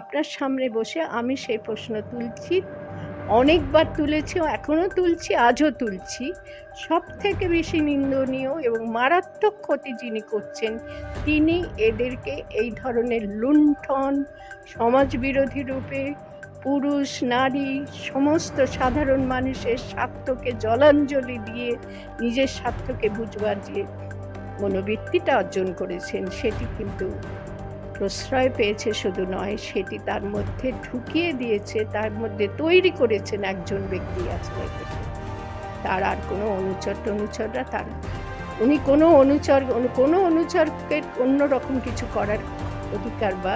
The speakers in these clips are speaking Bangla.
আপনার সামনে বসে আমি সেই প্রশ্ন তুলছি। অনেকবার তুলেছি এখনও তুলছি, আজও তুলছি। সব থেকে বেশি নিন্দনীয় এবং মারাত্মক ক্ষতি যিনি করছেন, তিনি এদেরকে এই ধরনের লুণ্ঠন, সমাজবিরোধী রূপে, পুরুষ, নারী, সমস্ত সাধারণ মানুষের স্বার্থকে জলাঞ্জলি দিয়ে নিজের স্বার্থকে বুঝবার যে মনোবৃত্তিটা অর্জন করেছেন, সেটি কিন্তু প্রশ্রয় পেয়েছে শুধু নয়, সেটি তার মধ্যে ঢুকিয়ে দিয়েছে, তার মধ্যে তৈরি করেছেন একজন ব্যক্তি আজকের দেশে তার আর কোনো অনুচর টনুচররা তার উনি কোনো অনুচর কোনো অনুচরকে অন্যরকম কিছু করার অধিকার বা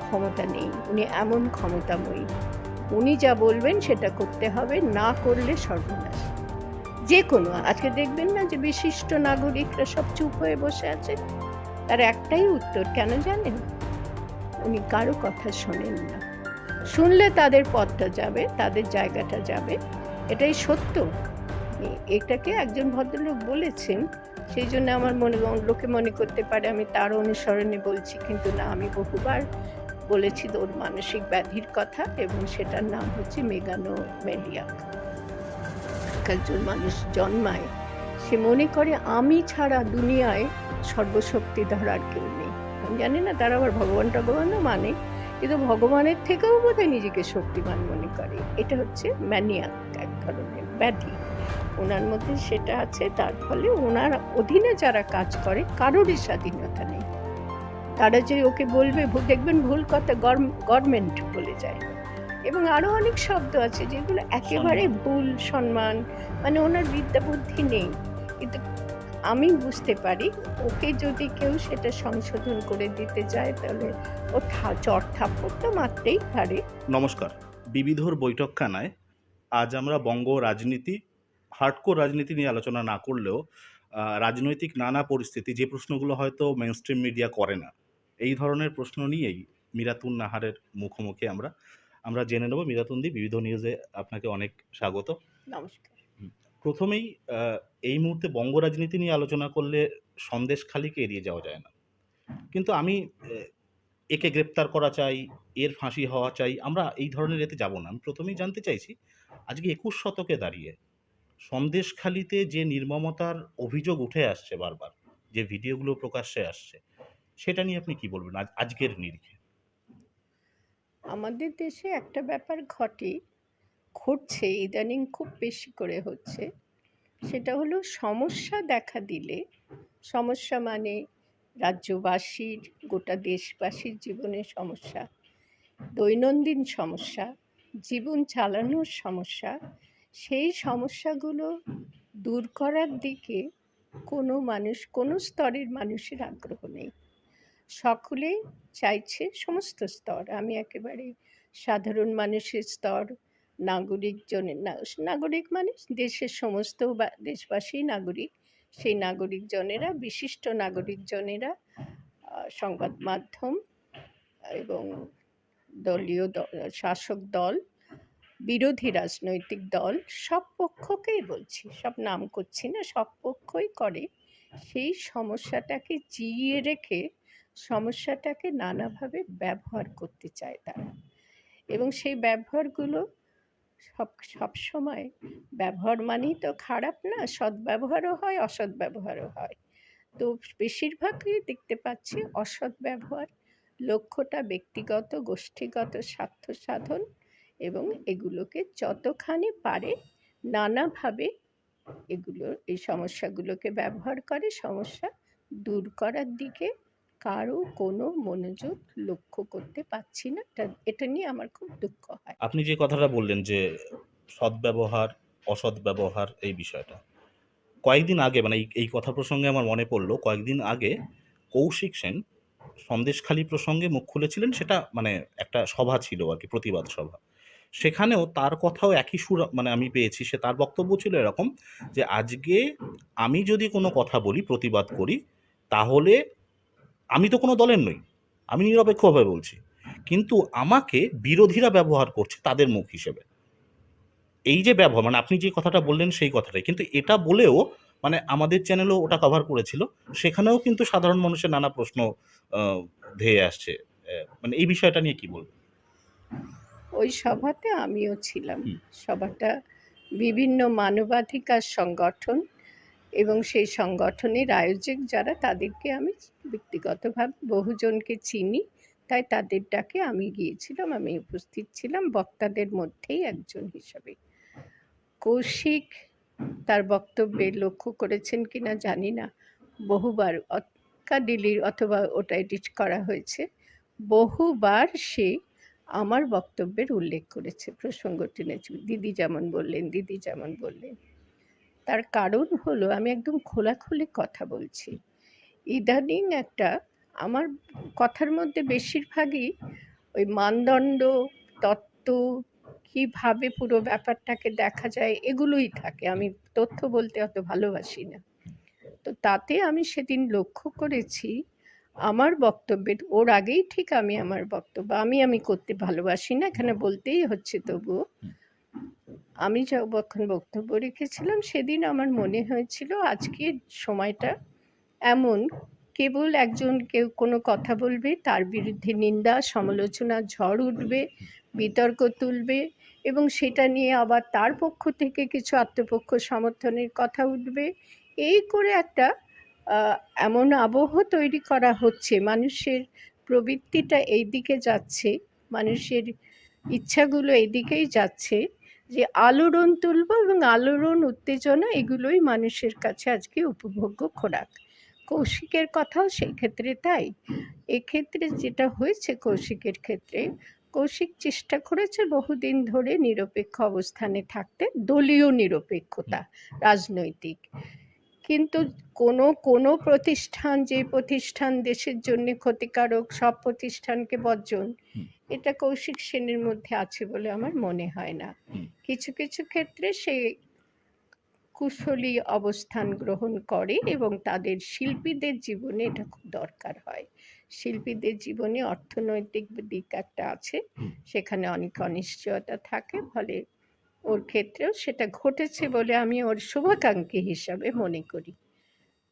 ক্ষমতা নেই। উনি এমন ক্ষমতাময়ী। উনি যা বলবেন সেটা করতে হবে, না করলে সর্বনাশ। যে কোনো, আজকে দেখবেন না যে বিশিষ্ট নাগরিকরা সব চুপ হয়ে বসে আছে। তার একটাই উত্তর, কেন জানেন? উনি কারও কথা শোনেন না। শুনলে তাদের পথটা যাবে, তাদের জায়গাটা যাবে। এটাই সত্য। এটাকে একজন ভদ্রলোক বলেছেন, সেই জন্য আমার মনে, লোকে মনে করতে পারে আমি তার অনুসরণে বলছি, কিন্তু না, আমি বহুবার বলেছি ওর মানসিক ব্যাধির কথা এবং সেটার নাম হচ্ছে মেগানো মেলিয়াক একজন মানুষ জন্মায়, সে মনে করে, আমি ছাড়া দুনিয়ায় সর্বশক্তি ধরার কেউ নেই। জানি না তারা আবার ভগবান টগবানও মানে কিন্তু ভগবানের থেকেও বোধহয় নিজেকে শক্তিমান মনে করে। এটা হচ্ছে ম্যানিয়াক এক ধরনের ব্যাধি। ওনার মধ্যে সেটা আছে তার ফলে ওনার অধীনে যারা কাজ করে কারোরই স্বাধীনতা নেই। তারা যে ওকে বলবে দেখবেন ভুল কথা গভর্নমেন্ট বলে যায়। এবং আরও অনেক শব্দ আছে যেগুলো একেবারে ভুল সম্মান মানে ওনার বিদ্যা বুদ্ধি নেই। কিন্তু আমি বুঝতে পারি ওকে যদি কেউ সেটা সংশোধন করে দিতে যায় তাহলে ও চট থাপ্পড় তো মারতেই পারে। নমস্কার। বিবিধর বৈঠকখানায় আজ আমরা বঙ্গ রাজনীতি হার্ডকোর রাজনীতি নিয়ে আলোচনা না করলেও রাজনৈতিক নানা পরিস্থিতি যে প্রশ্নগুলো হয়তো মেনস্ট্রিম মিডিয়া করে না এই ধরনের প্রশ্ন নিয়েই মিরাতুন নাহারের মুখোমুখি আমরা আমরা জেনে নেব। মিরাতুন মিরাতুন্দি বিবিধ নিউজে আপনাকে অনেক স্বাগত। নমস্কার। প্রথমেই এই মুহূর্তে বঙ্গ রাজনীতি নিয়ে আলোচনা করলে সন্দেশখালিকে এড়িয়ে যাওয়া যায় না। কিন্তু আমি একে গ্রেপ্তার করা চাই, এর ফাঁসি হওয়া চাই, আমরা এই ধরনের এতে যাব না। আমি প্রথমেই জানতে চাইছি, আজকে একুশ শতকে দাঁড়িয়ে সন্দেশখালিতে যে নির্মমতার অভিযোগ উঠে আসছে বারবার, যে ভিডিওগুলো প্রকাশ্যে আসছে, সেটা নিয়ে আপনি কি বলবেন আজ, আজকের নিরিখে? আমাদের দেশে একটা ব্যাপার ঘটে ঘটছে, ইদানিং খুব বেশি করে হচ্ছে। সেটা হলো সমস্যা দেখা দিলে, সমস্যা মানে রাজ্যবাসীর, গোটা দেশবাসীর জীবনের সমস্যা, দৈনন্দিন সমস্যা, জীবন চালানোর সমস্যা, সেই সমস্যাগুলো দূর করার দিকে কোনো মানুষ, কোনো স্তরের মানুষের আগ্রহ নেই। সকলে চাইছে সমস্ত স্তর। আমি একেবারে সাধারণ মানুষের স্তর নাগরিক জনের নাগরিক মানে দেশের সমস্ত দেশবাসী নাগরিক। সেই নাগরিক জনেরা, বিশিষ্ট নাগরিক জনেরা সংবাদ মাধ্যম এবং দলীয় শাসক দল, বিরোধী রাজনৈতিক দল, সব পক্ষকেই বলছি, সব নাম করছি না, সব পক্ষই করে। সেই সমস্যাটাকে জিইয়ে রেখে সমস্যাটাকে নানাভাবে ব্যবহার করতে চায় তারা। এবং সেই ব্যবহারগুলো সব সবসময় ব্যবহার মানেই তো খারাপ না, সদ্ব্যবহারও হয় অসৎ ব্যবহারও হয়। তো বেশিরভাগই দেখতে পাচ্ছি অসৎ ব্যবহার লক্ষ্যটা ব্যক্তিগত, গোষ্ঠীগত স্বার্থ সাধন এবং এগুলোকে যতখানি পারে নানাভাবে এগুলো, এই সমস্যাগুলোকে ব্যবহার করে, সমস্যা দূর করার দিকে কারও কোনো মনোযোগ লক্ষ্য করতে পারছি না। এটা এটা নিয়ে আমার খুব দুঃখ হয়। আপনি যে কথাটা বললেন যে সদ্ব্যবহার অসৎ ব্যবহার এই বিষয়টা, কয়েকদিন আগে মানে এই এই কথা প্রসঙ্গে আমার মনে পড়ল, কয়েকদিন আগে কৌশিক সেন সন্দেশখালি প্রসঙ্গে মুখ খুলেছিলেন, সেটা মানে একটা সভা ছিল আর কি, প্রতিবাদ সভা। সেখানেও তার কথাও একই সুর মানে আমি পেয়েছি, সে তার বক্তব্য ছিল এরকম যে, আজকে আমি যদি কোনো কথা বলি, প্রতিবাদ করি, তাহলে আমি তো কোনো দলের নই। আমি নিরপেক্ষভাবে বলছি। কিন্তু আমাকে বিরোধীরা ব্যবহার করছে তাদের মুখ হিসেবে। এই যে ব্যবহার মানে আপনি যে কথাটা বললেন সেই কথাটাই। কিন্তু এটা বলেও মানে আমাদের চ্যানেলও ওটা কভার করেছিল। সেখানেও কিন্তু সাধারণ মানুষের নানা প্রশ্ন ধেয়ে আসছে। মানে এই বিষয়টা নিয়ে কি বলবেন? ওই সভাতে আমিও ছিলাম। সভাটা বিভিন্ন মানবাধিকার সংগঠন এবং সেই সংগঠনের আয়োজক যারা, তাদেরকে আমি ব্যক্তিগতভাবে বহুজনকে চিনি। তাই তাদের ডাকে আমি গিয়েছিলাম, আমি উপস্থিত ছিলাম। বক্তাদের মধ্যেই একজন হিসাবে। কৌশিক তার বক্তব্যে লক্ষ্য করেছেন কিনা জানি না। বহুবার দিল্লির অথবা ওটা এডিট করা হয়েছে। বহুবার সে আমার বক্তব্যের উল্লেখ করেছে। প্রসঙ্গ টেনেছে। দিদি যেমন বললেন, দিদি যেমন বললেন। তার কারণ হলো আমি একদম খোলাখুলি কথা বলছি। ইদানিং একটা আমার কথার মধ্যে বেশিরভাগই ওই মানদণ্ড, তত্ত্ব, কীভাবে পুরো ব্যাপারটাকে দেখা যায় এগুলোই থাকে। আমি তথ্য বলতে অত ভালোবাসি না। তো তাতে আমি সেদিন লক্ষ্য করেছি, আমার বক্তব্যের, ওর আগেই ঠিক আমি আমার বক্তব্য, আমি আমি করতে ভালোবাসি না, এখানে বলতেই হচ্ছে তবুও। আমি যখন বক্তব্য রেখেছিলাম, সেদিন আমার মনে হয়েছিল আজকের সময়টা এমন। কেবল একজন কেউ কোনো কথা বলবে, তার বিরুদ্ধে নিন্দা, সমালোচনা, ঝড় উঠবে, বিতর্ক তুলবে এবং সেটা নিয়ে আবার তার পক্ষ থেকে কিছু আত্মপক্ষ সমর্থনের কথা উঠবে। এই করে একটা এমন আবহ তৈরি করা হচ্ছে। মানুষের প্রবৃত্তিটা এই দিকে যাচ্ছে, মানুষের ইচ্ছাগুলো এই দিকেই যাচ্ছে। যে আলোড়ন তুলব এবং আলোড়ন, উত্তেজনা এগুলোই মানুষের কাছে আজকে উপভোগ্য খোরাক। কৌশিকের কথাও সেই ক্ষেত্রে তাই। এক্ষেত্রে যেটা হয়েছে কৌশিকের ক্ষেত্রে, কৌশিক চেষ্টা করেছে বহুদিন ধরে নিরপেক্ষ অবস্থানে থাকতে, দলীয় নিরপেক্ষতা, রাজনৈতিক। কিন্তু কোনো কোনো প্রতিষ্ঠান, যে প্রতিষ্ঠান দেশের জন্য ক্ষতিকারক, সব প্রতিষ্ঠানকে বর্জন। এটা কৌশিক সেনের মধ্যে আছে বলে আমার মনে হয় না। কিছু কিছু ক্ষেত্রে সে কুশলী অবস্থান গ্রহণ করে এবং তাদের শিল্পীদের জীবনে এটা খুব দরকার হয়। শিল্পীদের জীবনে অর্থনৈতিক দিক একটা আছে সেখানে অনেক অনিশ্চয়তা থাকে ফলে ওর ক্ষেত্রেও সেটা ঘটেছে বলে আমি ওর শুভাকাঙ্ক্ষী হিসাবে মনে করি।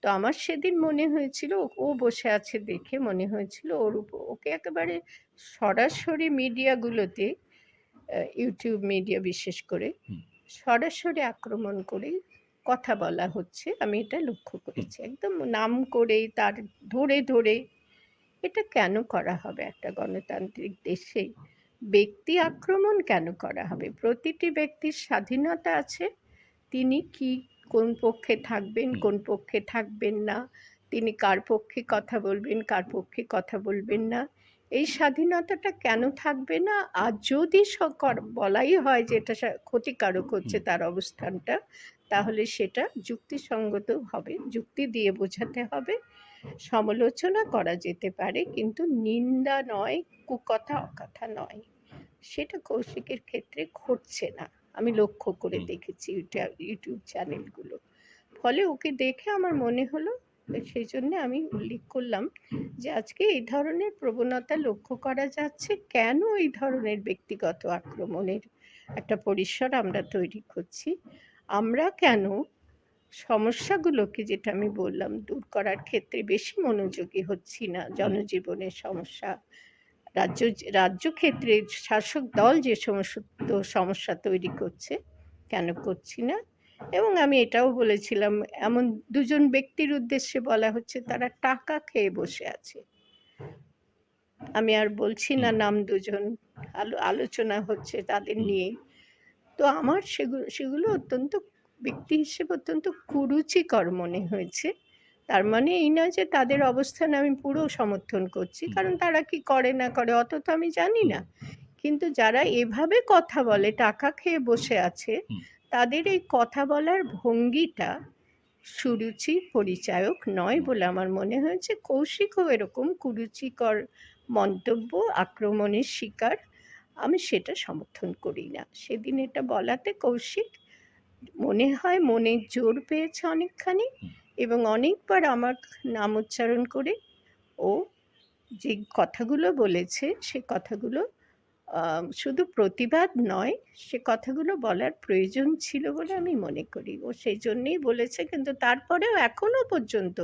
তো আমার সেদিন মনে হয়েছিল ও- বসে আছে দেখে মনে হয়েছিল ওর উপর ওকে একেবারে সরাসরি মিডিয়াগুলোতে ইউটিউব মিডিয়া বিশেষ করে সরাসরি আক্রমণ করে কথা বলা হচ্ছে। আমি এটা লক্ষ্য করেছি। একদম নাম করেই তার ধরে ধরে এটা কেন করা হবে? একটা গণতান্ত্রিক দেশে ব্যক্তি আক্রমণ কেন করা হবে? প্রতিটি ব্যক্তির স্বাধীনতা আছে তিনি কি কোন পক্ষে থাকবেন কোন পক্ষে থাকবেন না। তিনি কার পক্ষে কথা বলবেন কার পক্ষে কথা বলবেন না। এই স্বাধীনতাটা কেন থাকবে না? আর যদি বলাই হয় যে এটা ক্ষতিকারক হচ্ছে তার অবস্থানটা তাহলে সেটা যুক্তিসঙ্গত হবে যুক্তি দিয়ে বোঝাতে হবে। সমালোচনা করা যেতে পারে কিন্তু নিন্দা নয় কুকথা অকথা নয়। সেটা কৌশিকের ক্ষেত্রে ঘটছে না। আমি লক্ষ্য করে দেখেছি ইউটিউব ইউটিউব চ্যানেলগুলো। ফলে ওকে দেখে আমার মনে হলো সেই জন্য আমি উল্লেখ করলাম যে আজকে এই ধরনের প্রবণতা লক্ষ্য করা যাচ্ছে কেন এই ধরনের ব্যক্তিগত আক্রমণের একটা পরিসর আমরা তৈরি করছি? আমরা কেন সমস্যাগুলোকে যেটা আমি বললাম দূর করার ক্ষেত্রে বেশি মনোযোগী হচ্ছি না? জনজীবনের সমস্যা রাজ্য রাজ্য ক্ষেত্রে শাসক দল যে সমস্ত সমস্যা তৈরি করছে কেন করছি না? এবং আমি এটাও বলেছিলাম এমন দুজন ব্যক্তির উদ্দেশ্যে বলা হচ্ছে তারা টাকা খেয়ে বসে আছে। আমি আর বলছি না নাম দুজন আলো আলোচনা হচ্ছে তাদের নিয়ে। তো আমার সেগুলো সেগুলো অত্যন্ত ব্যক্তি হিসেবে অত্যন্ত কুরুচিকর মনে হয়েছে। তার মানে এই নয় যে তাদের অবস্থান আমি পুরো সমর্থন করছি। কারণ তারা কি করে না করে অত তো আমি জানি না। কিন্তু যারা এভাবে কথা বলে টাকা খেয়ে বসে আছে তাদের এই কথা বলার ভঙ্গিটা সুরুচি পরিচায়ক নয় বলে আমার মনে হয়েছে কৌশিকও এরকম কুরুচিকর মন্তব্য আক্রমণের শিকার আমি সেটা সমর্থন করি না। সেদিন এটা বলাতে কৌশিক মনে হয় মনে জোর পেয়েছে অনেকখানি। এবং অনেকবার আমার নাম উচ্চারণ করে ও যে কথাগুলো বলেছে সে কথাগুলো শুধু প্রতিবাদ নয় সে কথাগুলো বলার প্রয়োজন ছিল বলে আমি মনে করি। ও সেই জন্যেই বলেছে কিন্তু তারপরেও এখনও পর্যন্ত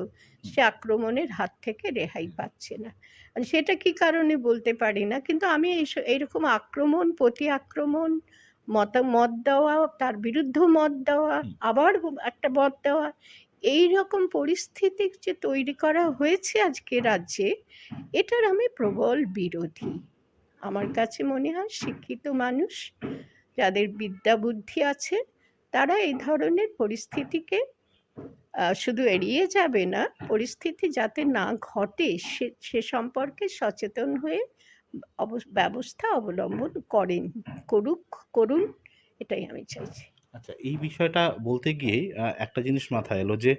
সে আক্রমণের হাত থেকে রেহাই পাচ্ছে না। আর সেটা কি কারণে বলতে পারি না কিন্তু আমি এইরকম আক্রমণ প্রতি আক্রমণ মত মত দেওয়া তার বিরুদ্ধ মত দেওয়া আবার একটা মত দেওয়া এই রকম পরিস্থিতি যে তৈরি করা হয়েছে আজকে রাজ্যে, এটার আমি প্রবল বিরোধী। আমার কাছে মনে হয় শিক্ষিত মানুষ, যাদের বিদ্যা বুদ্ধি আছে, তারা এই ধরনের পরিস্থিতিকে শুধু এড়িয়ে যাবে না, পরিস্থিতি যাতে না ঘটে, সে সে সম্পর্কে সচেতন হয়ে ব্যবস্থা অবলম্বন করেন, করুক, করুন, এটাই আমি চাইছি। আচ্ছা এই বিষয়টা বলতে গিয়ে একটা জিনিস মাথায় এলো যে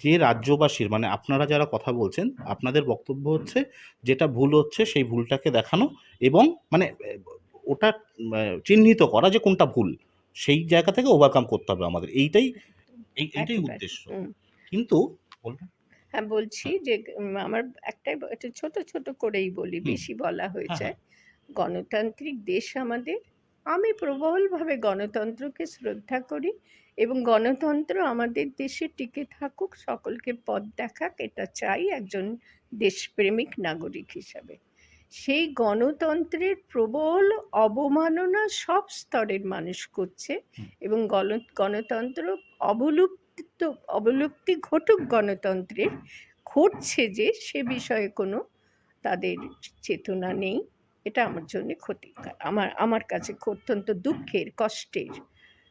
যে রাজ্যবাসীর মানে আপনারা যারা কথা বলছেন আপনাদের বক্তব্য হচ্ছে যেটা ভুল হচ্ছে সেই ভুলটাকে দেখানো এবং মানে ওটা চিহ্নিত করা যে কোনটা ভুল সেই জায়গা থেকে ওভারকাম করতে হবে আমাদের। এইটাই এই এইটাই উদ্দেশ্য। কিন্তু বলবেন? হ্যাঁ বলছি যে আমার একটাই ছোট ছোট করেই বলি বেশি বলা হয়ে হ্যাঁ, যায় গণতান্ত্রিক দেশ আমাদের আমি প্রবলভাবে গণতন্ত্রকে শ্রদ্ধা করি এবং গণতন্ত্র আমাদের দেশে টিকে থাকুক সকলকে পথ দেখাক এটা চাই একজন দেশপ্রেমিক নাগরিক হিসাবে। সেই গণতন্ত্রের প্রবল অবমাননা সব স্তরের মানুষ করছে এবং গণ- গণতন্ত্র অবলুপ্ত অবলুপ্তি ঘটুক গণতন্ত্রের ঘটছে যে সে বিষয়ে কোনো তাদের চেতনা নেই। এটা আমার জন্য ক্ষতিকর। আমার আমার কাছে অত্যন্ত দুঃখের, কষ্টের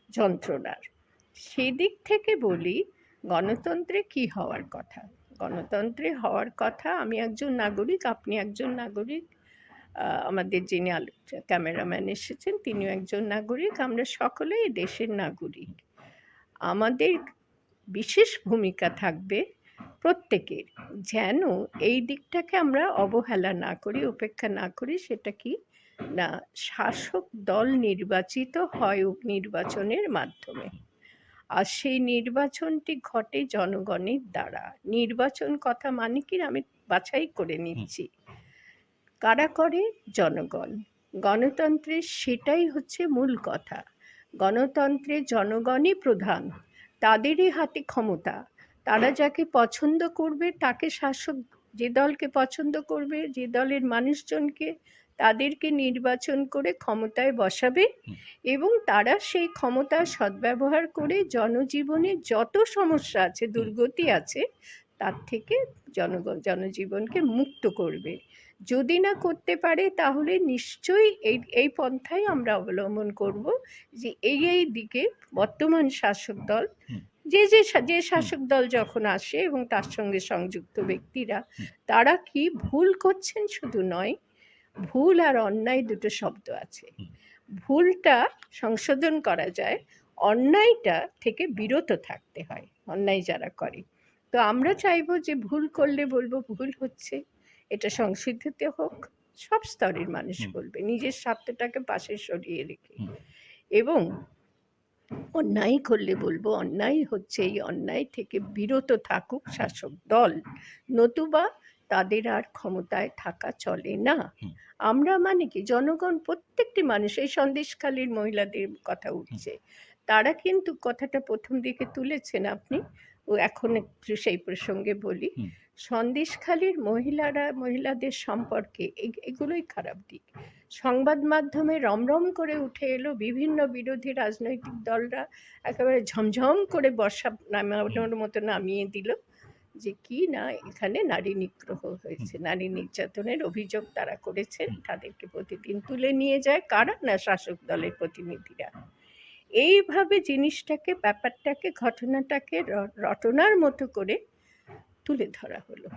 যন্ত্রণার। সেই দিক থেকে বলি, গণতন্ত্রে কি হওয়ার কথা? গণতন্ত্রে হওয়ার কথা আমি একজন নাগরিক, আপনি একজন নাগরিক আমাদের যিনি আলো ক্যামেরাম্যান এসেছেন, তিনিও একজন নাগরিক, আমরা সকলেই দেশের নাগরিক। আমাদের বিশেষ ভূমিকা থাকবে প্রত্যেকের। যেন এই দিকটাকে আমরা অবহেলা না করি উপেক্ষা না করি সেটা কি না শাসক দল নির্বাচিত হয় নির্বাচনের মাধ্যমে। আর সেই নির্বাচনটি ঘটে জনগণের দ্বারা। নির্বাচন কথা মানে কি? আমি বাছাই করে নিচ্ছি। কারা করে? জনগণ। গণতন্ত্রের সেটাই হচ্ছে মূল কথা। গণতন্ত্রে জনগণই প্রধান। তাদেরই হাতে ক্ষমতা। তারা যাকে পছন্দ করবে তাকে শাসক যে দলকে পছন্দ করবে যে দলের মানুষজনকে তাদেরকে নির্বাচন করে ক্ষমতায় বসাবে এবং তারা সেই ক্ষমতার সদ্ব্যবহার করে জনজীবনে যত সমস্যা আছে দুর্গতি আছে তার থেকে জনগণ জনজীবনকে মুক্ত করবে। যদি না করতে পারে তাহলে নিশ্চয়ই এই এই পন্থাই আমরা অবলম্বন করব যে এই এই দিকে বর্তমান শাসক দল। যে যে যে শাসক দল যখন আসে এবং তার সঙ্গে সংযুক্ত ব্যক্তিরা তারা কি ভুল করছেন শুধু নয় ভুল আর অন্যায় দুটো শব্দ আছে। ভুলটা সংশোধন করা যায় অন্যায়টা থেকে বিরত থাকতে হয় অন্যায় যারা করে। তো আমরা চাইব যে ভুল করলে বলব ভুল হচ্ছে এটা সংশোধিত হোক সব স্তরের মানুষ বলবে নিজের স্বার্থটাকে পাশে সরিয়ে রেখে। এবং অন্যায় করলে বলব অন্যায় হচ্ছে এই অন্যায় থেকে বিরত থাকুক শাসক দল। নতুবা তাদের আর ক্ষমতায় থাকা চলে না। আমরা মানে কি জনগণ প্রত্যেকটি মানুষ এই সন্দেশখালীর মহিলাদের কথা উঠছে। তারা কিন্তু কথাটা প্রথম দিকে তুলেছেন আপনি। ও এখন একটু সেই প্রসঙ্গে বলি। সন্দেশখালীর মহিলারা, মহিলাদের সম্পর্কে এগুলোই খারাপ দিক। সংবাদ মাধ্যমে রমরম করে উঠে এলো বিভিন্ন বিরোধী রাজনৈতিক দলরা, একেবারে ঝমঝম করে বর্ষা নামানোর মতো নামিয়ে দিল যে, কি না, এখানে নারী নিগ্রহ হয়েছে, নারী নির্যাতনের অভিযোগ তারা করেছেন, তাদেরকে প্রতিদিন তুলে নিয়ে যায়, কারা না শাসক দলের প্রতিনিধিরা? এইভাবে জিনিসটাকে, ব্যাপারটাকে, ঘটনাটাকে রটনার মতো করে তুলে ধরা হলো।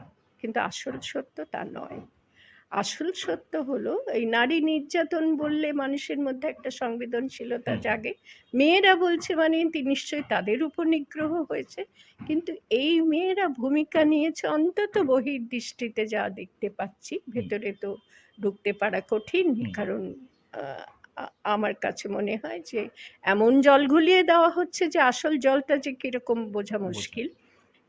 কিন্তু আসল সত্য তা নয়। আসল সত্য হলো এই নারী নির্যাতন বললে মানুষের মধ্যে একটা সংবেদনশীলতা জাগে। মেয়েরা বলছে মানে নিশ্চয়ই তাদের উপর নিগ্রহ হয়েছে। কিন্তু এই মেয়েরা ভূমিকা নিয়েছে অন্তত বহির দৃষ্টিতে যা দেখতে পাচ্ছি। ভেতরে তো ঢুকতে পারা কঠিন। কারণ আমার কাছে মনে হয় যে এমন জল ঘুলিয়ে দেওয়া হচ্ছে যে আসল জলটা যে কীরকম বোঝা। মুশকিল।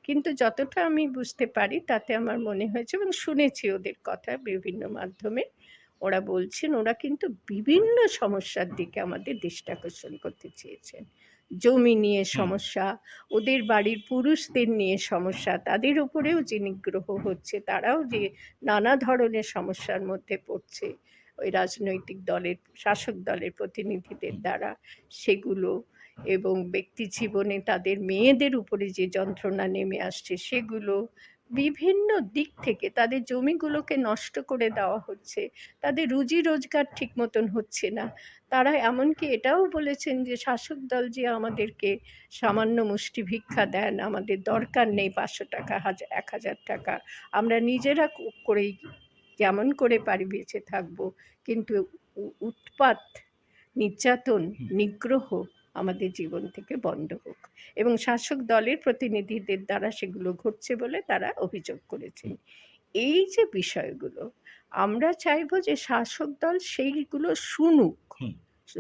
কিন্তু যতটা আমি বুঝতে পারি তাতে আমার মনে হয়েছে এবং শুনেছি ওদের কথা বিভিন্ন মাধ্যমে। ওরা বলছেন ওরা কিন্তু বিভিন্ন সমস্যার দিকে আমাদের দৃষ্টি আকর্ষণ করতে চেয়েছেন। জমি নিয়ে সমস্যা ওদের বাড়ির পুরুষদের নিয়ে সমস্যা তাদের উপরেও যে নিগ্রহ হচ্ছে তারাও যে নানা ধরনের সমস্যার মধ্যে পড়ছে ওই রাজনৈতিক দলের শাসক দলের প্রতিনিধিদের দ্বারা সেগুলো এবং ব্যক্তি জীবনে তাদের মেয়েদের উপরে যে যন্ত্রণা নেমে আসছে সেগুলো বিভিন্ন দিক থেকে তাদের জমিগুলোকে নষ্ট করে দেওয়া হচ্ছে। তাদের রুজি রোজগার ঠিক মতন হচ্ছে না। তারা এমনকি এটাও বলেছেন যে শাসক দল যে আমাদেরকে সামান্য মুষ্টি ভিক্ষা দেন আমাদের দরকার নেই পাঁচশো টাকা হাজার এক হাজার টাকা। আমরা নিজেরা করেই যেমন করে পারি বেঁচে থাকব। কিন্তু উৎপাত নির্যাতন নিগ্রহ আমাদের জীবন থেকে বন্ধ হোক। এবং শাসক দলের প্রতিনিধিদের দ্বারা সেগুলো ঘটছে বলে তারা অভিযোগ করেছেন। এই যে বিষয়গুলো আমরা চাইব যে শাসক দল সেইগুলো শুনুক।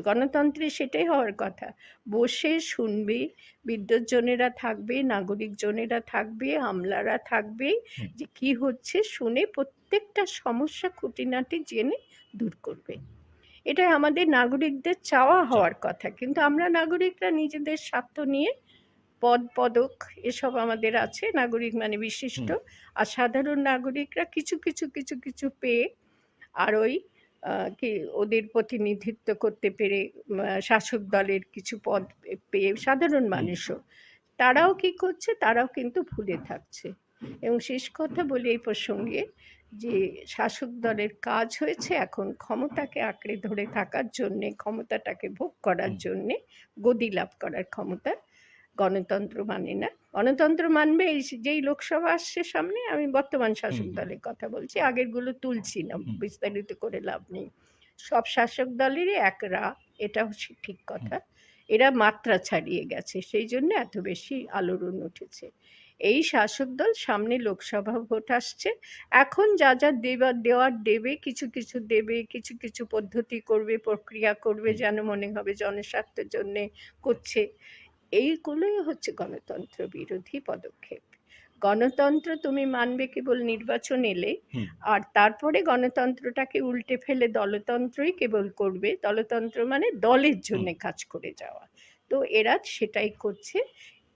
গণতন্ত্রে সেটাই হওয়ার কথা। বসে শুনবে বিদ্যুৎজনেরা থাকবে নাগরিকজনেরা থাকবে আমলারা থাকবে যে কি হচ্ছে শুনে প্রত্যেকটা সমস্যা খুঁটিনাটি জেনে দূর করবে। এটাই আমাদের নাগরিকদের চাওয়া হওয়ার কথা। কিন্তু আমরা নাগরিকরা নিজেদের স্বার্থ নিয়ে পদ পদক এসব আমাদের আছে নাগরিক মানে বিশিষ্ট। আর সাধারণ নাগরিকরা কিছু কিছু কিছু কিছু পেয়ে আর ওই কি ওদের প্রতিনিধিত্ব করতে পেরে শাসক দলের কিছু পদ পেয়ে সাধারণ মানুষও। তারাও কি করছে? তারাও কিন্তু ভুলে থাকছে। এবং শেষ কথা বলি এই প্রসঙ্গে যে শাসক দলের কাজ হয়েছে এখন ক্ষমতাকে আঁকড়ে ধরে থাকার জন্যে ক্ষমতাটাকে ভোগ করার। জন্যে গদি লাভ করার ক্ষমতা গণতন্ত্র মানে না। গণতন্ত্র মানবে এই যেই লোকসভা আসছে সামনে আমি বর্তমান শাসক দলের কথা বলছি আগেরগুলো তুলছি না বিস্তারিত করে লাভ নেই। সব শাসক দলেরই এক রা এটা হচ্ছে ঠিক কথা। এরা মাত্রা ছাড়িয়ে গেছে সেই জন্য এত বেশি আলোড়ন উঠেছে। এই শাসক দল সামনে লোকসভা ভোট আসছে। এখন যা যা দেবার দেওয়ার দেবে কিছু কিছু দেবে কিছু কিছু পদ্ধতি করবে প্রক্রিয়া করবে যেন মনে হবে জনস্বার্থের জন্যে করছে। এইগুলোই হচ্ছে গণতন্ত্র বিরোধী পদক্ষেপ। গণতন্ত্র তুমি মানবে কেবল নির্বাচন এলে আর তারপরে গণতন্ত্রটাকে উল্টে ফেলে দলতন্ত্রই কেবল করবে। দলতন্ত্র মানে দলের জন্য কাজ করে যাওয়া। তো এরা সেটাই করছে।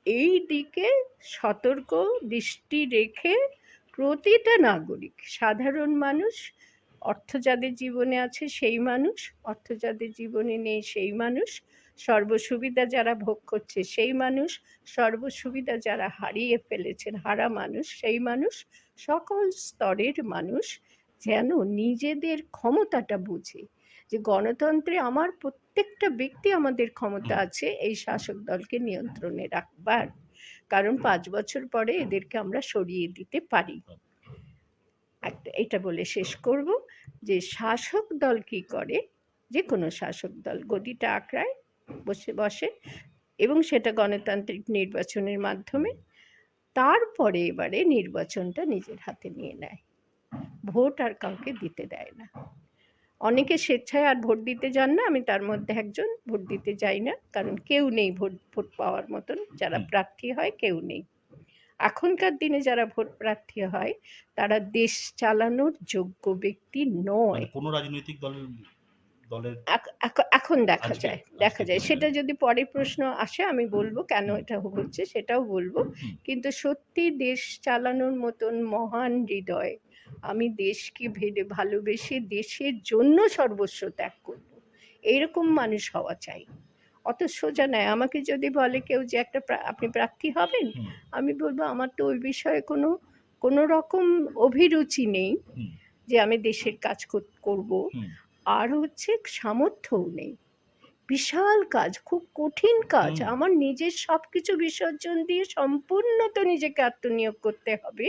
এই দিকে সতর্ক দৃষ্টি রেখে প্রতিটা নাগরিক, সাধারণ মানুষ, অর্থ যাদের জীবনে আছে সেই মানুষ, অর্থ যাদের জীবনে নেই সেই মানুষ, সর্বসুবিধা যারা ভোগ করছে সেই মানুষ, সর্বসুবিধা যারা হারিয়ে ফেলেছেন হারা মানুষ সেই মানুষ, সকল স্তরের মানুষ যেন নিজেদের ক্ষমতাটা বুঝে যে গণতন্ত্রে আমার প্রত্যেকটা ব্যক্তি আমাদের ক্ষমতা আছে এই শাসক দলকে নিয়ন্ত্রণে রাখবার। কারণ পাঁচ বছর পরে এদেরকে আমরা সরিয়ে দিতে পারি। একটা এটা বলে শেষ করব যে শাসক দল কি করে? যে কোনো শাসক দল গদিটা আঁকড়ায় বসে বসে এবং সেটা গণতান্ত্রিক নির্বাচনের মাধ্যমে তারপরে এবারে নির্বাচনটা নিজের হাতে নিয়ে নেয়। ভোট আর কাউকে দিতে দেয় না। অনেকে স্বেচ্ছায় আর ভোট দিতে যান না। আমি তার মধ্যে একজন ভোট দিতে যাই না। কারণ কেউ নেই ভোট ভোট পাওয়ার মতন। যারা প্রার্থী হয় কেউ নেই। এখনকার দিনে যারা ভোট প্রার্থী হয় তারা দেশ চালানোর যোগ্য ব্যক্তি নয়। মানে কোনো রাজনৈতিক দলের এখ- এখন দেখা যায় দেখা যায়। সেটা যদি পরে প্রশ্ন আসে আমি বলব কেন এটা হচ্ছে সেটাও বলব। কিন্তু সত্যি দেশ চালানোর মতন মহান হৃদয় আমি দেশকে ভেবে ভালোবেসে দেশের জন্য সর্বস্ব ত্যাগ করব। এইরকম মানুষ হওয়া চাই। অত সোজা নয় আমাকে যদি বলে কেউ যে একটা আপনি প্রার্থী হবেন আমি বলব আমার তো ওই বিষয়ে কোনো কোনো রকম অভিরুচি নেই যে আমি দেশের কাজ কর- করব। আর হচ্ছে সামর্থ্যও নেই। বিশাল কাজ খুব কঠিন কাজ। আমার নিজের সব কিছু বিসর্জন দিয়ে সম্পূর্ণ তো নিজেকে আত্মনিয়োগ করতে হবে।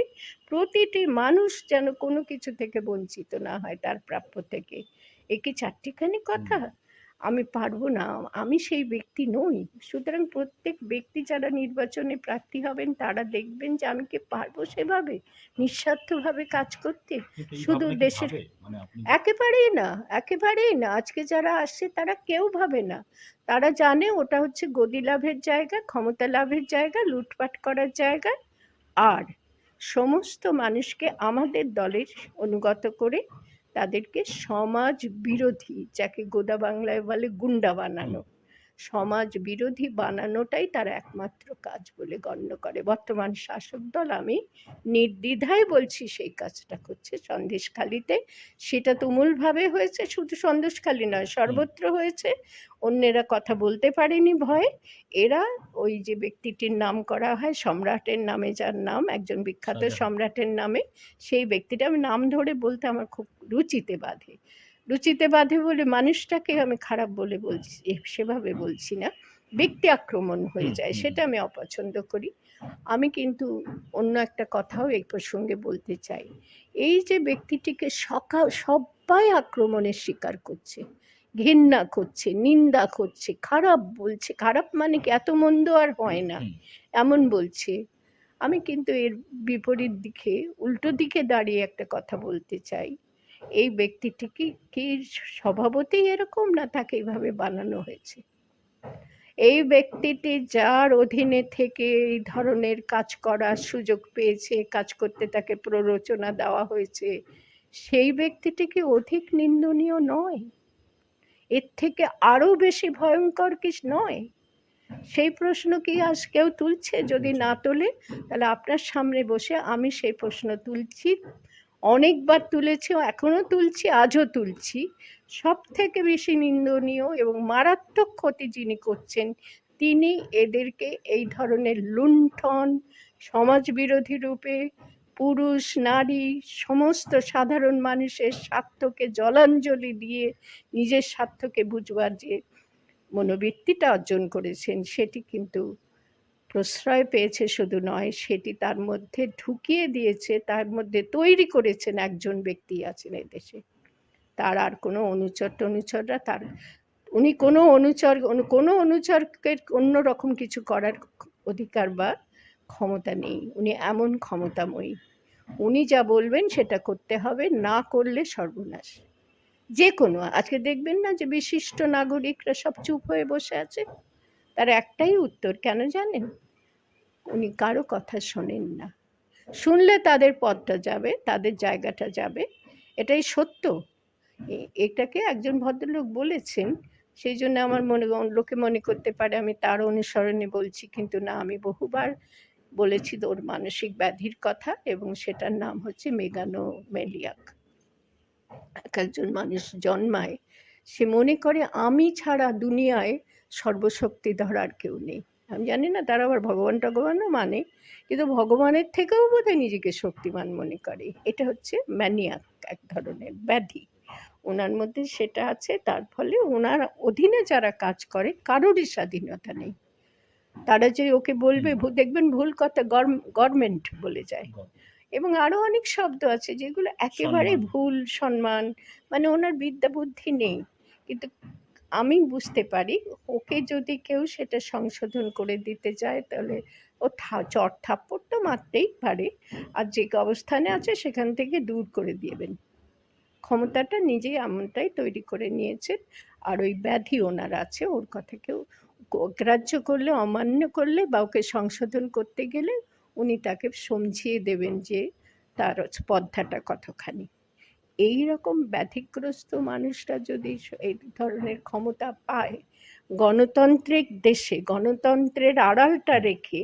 প্রতিটি মানুষ যেন কোনো কিছু থেকে বঞ্চিত না হয় তার প্রাপ্য থেকে। এ কি চারটিখানি কথা? আমি পারব না আমি সেই ব্যক্তি নই। সুতরাং প্রত্যেক ব্যক্তি যারা নির্বাচনে প্রার্থী হবেন তারা দেখবেন যে আমি কি পারব সেভাবে? নিঃস্বার্থভাবে কাজ করতে? শুধু দেশের-? মানে একেবারেই না একেবারেই না। আজকে যারা আসছে তারা কেউ ভাবে না। তারা জানে ওটা হচ্ছে গদি লাভের জায়গা ক্ষমতা লাভের জায়গা লুটপাট করার জায়গা। আর সমস্ত মানুষকে আমাদের দলের অনুগত করে তাদেরকে সমাজ বিরোধী যাকে গোদা বাংলায় বলে গুন্ডা বানানো। সমাজ বিরোধী বানানোটাই তার একমাত্র কাজ বলে গণ্য করে। বর্তমান শাসক দল আমি নির্দ্বিধায় বলছি সেই কাজটা করছে। সন্দেশখালিতে সেটা তুমুলভাবে হয়েছে শুধু সন্দেশখালি নয় সর্বত্র হয়েছে। অন্যেরা কথা বলতে পারেনি ভয়ে। এরা ওই যে ব্যক্তিটির নাম করা হয় সম্রাটের নামে যার নাম একজন বিখ্যাত সম্রাটের নামে সেই ব্যক্তিটা আমি নাম ধরে বলতে আমার খুব রুচিতে বাধে। রুচিতে বাঁধে বলে মানুষটাকে আমি খারাপ বলে বলছি সেভাবে বলছি না। ব্যক্তি আক্রমণ হয়ে যায় সেটা আমি অপছন্দ করি। আমি কিন্তু অন্য একটা কথাও এই প্রসঙ্গে বলতে চাই। এই যে ব্যক্তিটিকে সকাল সবাই আক্রমণের শিকার করছে ঘেন্না করছে নিন্দা করছে খারাপ বলছে খারাপ মানে কি এত মন্দ আর হয় না এমন বলছে। আমি কিন্তু এর বিপরীত দিকে উল্টো দিকে দাঁড়িয়ে একটা কথা বলতে চাই। এই ব্যক্তিটি কি কি স্বভাবতেই এরকম না তাকে এইভাবে বানানো হয়েছে? এই ব্যক্তিটি যার অধীনে থেকে এই ধরনের কাজ করার সুযোগ পেয়েছে, কাজ করতে তাকে প্ররোচনা দেওয়া হয়েছে, সেই ব্যক্তিটি কি অধিক নিন্দনীয় নয়? এর থেকে আরও বেশি ভয়ঙ্কর কি নয়? সেই প্রশ্ন কি আজ কেউ তুলছে? যদি না তোলে, তাহলে আপনার সামনে বসে আমি সেই প্রশ্ন তুলছি। অনেকবার তুলেছি এখনও তুলছি, আজও তুলছি। সব থেকে বেশি নিন্দনীয় এবং মারাত্মক ক্ষতি যিনি করছেন, তিনি এদেরকে এই ধরনের লুণ্ঠন, সমাজবিরোধী রূপে, পুরুষ, নারী, সমস্ত সাধারণ মানুষের স্বার্থকে জলাঞ্জলি দিয়ে নিজের স্বার্থকে বুঝবার যে মনোবৃত্তিটা অর্জন করেছেন, সেটি কিন্তু প্রশ্রয় পেয়েছে শুধু নয়, সেটি তার মধ্যে ঢুকিয়ে দিয়েছে, তার মধ্যে তৈরি করেছেন একজন ব্যক্তি আছেন দেশে। তার আর কোনো অনুচর টনুচররা তার, উনি কোনো অনুচর কোনো অনুচরকে অন্য রকম কিছু করার অধিকার বা ক্ষমতা নেই। উনি এমন ক্ষমতাময়ী। উনি যা বলবেন সেটা করতে হবে, না করলে সর্বনাশ। যে কোনো, আজকে দেখবেন না যে বিশিষ্ট নাগরিকরা সব চুপ হয়ে বসে আছে। তার একটাই উত্তর, কেন জানেন? উনি কারও কথা শোনেন না। শুনলে তাদের পথটা যাবে, তাদের জায়গাটা যাবে, এটাই সত্য। এটাকে একজন ভদ্রলোক বলেছেন, সেই জন্য আমার মনে, লোকে মনে করতে পারে আমি তার অনুসরণে বলছি, কিন্তু না, আমি বহুবার বলেছি ওর মানসিক ব্যাধির কথা এবং সেটার নাম হচ্ছে মেগানো মেলিয়াক এক একজন মানুষ জন্মায়, সে মনে করে, আমি ছাড়া দুনিয়ায় সর্বশক্তি ধরার কেউ নেই। আমি জানি না তারা আবার ভগবান টগবানও মানে কিন্তু ভগবানের থেকেও বোধহয় নিজেকে শক্তিমান মনে করে। এটা হচ্ছে ম্যানিয়াক এক ধরনের ব্যাধি। ওনার মধ্যে সেটা আছে তার ফলে ওনার অধীনে যারা কাজ করে কারোরই স্বাধীনতা নেই। তারা যে ওকে বলবে ভু- দেখবেন ভুল কথা গভর্নমেন্ট বলে যায়। এবং আরও অনেক শব্দ আছে যেগুলো একেবারে ভুল সম্মান মানে ওনার বিদ্যা বুদ্ধি নেই। কিন্তু আমি বুঝতে পারি। ওকে যদি কেউ সেটা সংশোধন করে দিতে যায় তাহলে ও চট থাপ্পড় তো মারতেই পারে। আর যে অবস্থানে আছে, সেখান থেকে দূর করে দিবেন ক্ষমতাটা নিজেই এমনটাই তৈরি করে নিয়েছেন আর ওই ব্যাধি ওনার আছে, ওর কথা কেউ অগ্রাহ্য করলে, অমান্য করলে বা ওকে সংশোধন করতে গেলে উনি তাকে সমঝিয়ে দেবেন যে তার স্পর্ধাটা কতখানি। এই রকম ব্যাধিগ্রস্ত মানুষরা যদি এই ধরনের ক্ষমতা পায় গণতান্ত্রিক দেশে, গণতন্ত্রের আড়ালটা রেখে,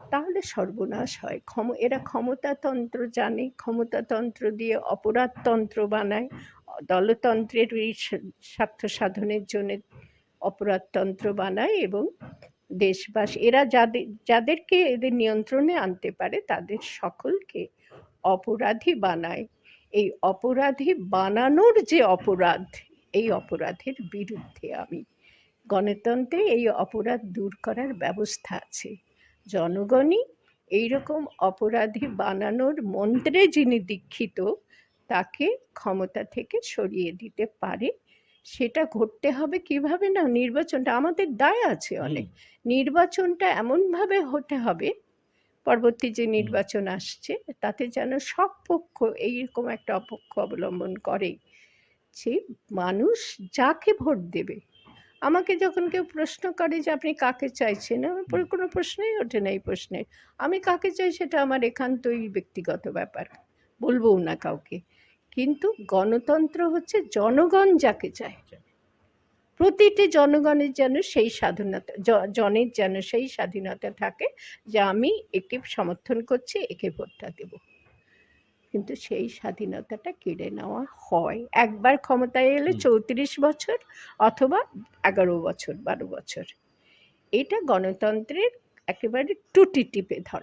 তাহলে সর্বনাশ হয়। ক্ষম এরা ক্ষমতাতন্ত্র জানে, ক্ষমতাতন্ত্র দিয়ে অপরাধতন্ত্র বানায়। দলতন্ত্রের স্বার্থ সাধনের জন্য অপরাধতন্ত্র বানায় এবং দেশবাস, এরা যাদের যাদেরকে এদের নিয়ন্ত্রণে আনতে পারে, তাদের সকলকে অপরাধী বানায়। এই অপরাধী বানানোর যে অপরাধ এই অপরাধের বিরুদ্ধে আমি গণতন্ত্রে এই অপরাধ দূর করার ব্যবস্থা আছে। জনগণই এইরকম অপরাধী বানানোর মন্ত্রে যিনি দীক্ষিত তাকে ক্ষমতা থেকে সরিয়ে দিতে পারে। সেটা ঘটতে হবে কীভাবে না নির্বাচনটা আমাদের দায় আছে অনেক। নির্বাচনটা এমনভাবে হতে হবে পরবর্তী যে নির্বাচন আসছে তাতে যেন সব পক্ষ এইরকম একটা অপক্ষ অবলম্বন করে যে মানুষ যাকে ভোট দেবে। আমাকে যখন কেউ প্রশ্ন করে যে আপনি কাকে চাইছেন আমার পরে কোনো প্রশ্নই ওঠে না এই প্রশ্নে। আমি কাকে চাই সেটা আমার একান্তই ব্যক্তিগত ব্যাপার বলবও না কাউকে। কিন্তু গণতন্ত্র হচ্ছে জনগণ যাকে চায়। প্রতিটি জনগণের যেন সেই স্বাধীনতা জনের যেন সেই স্বাধীনতা থাকে যে আমি একে সমর্থন করছি একে ভোটটা দেব। কিন্তু সেই স্বাধীনতাটা কেড়ে নেওয়া হয়। একবার ক্ষমতায় এলে চৌত্রিশ বছর অথবা এগারো বছর বারো বছর। এটা গণতন্ত্রের একেবারে টুটি টিপে ধরা।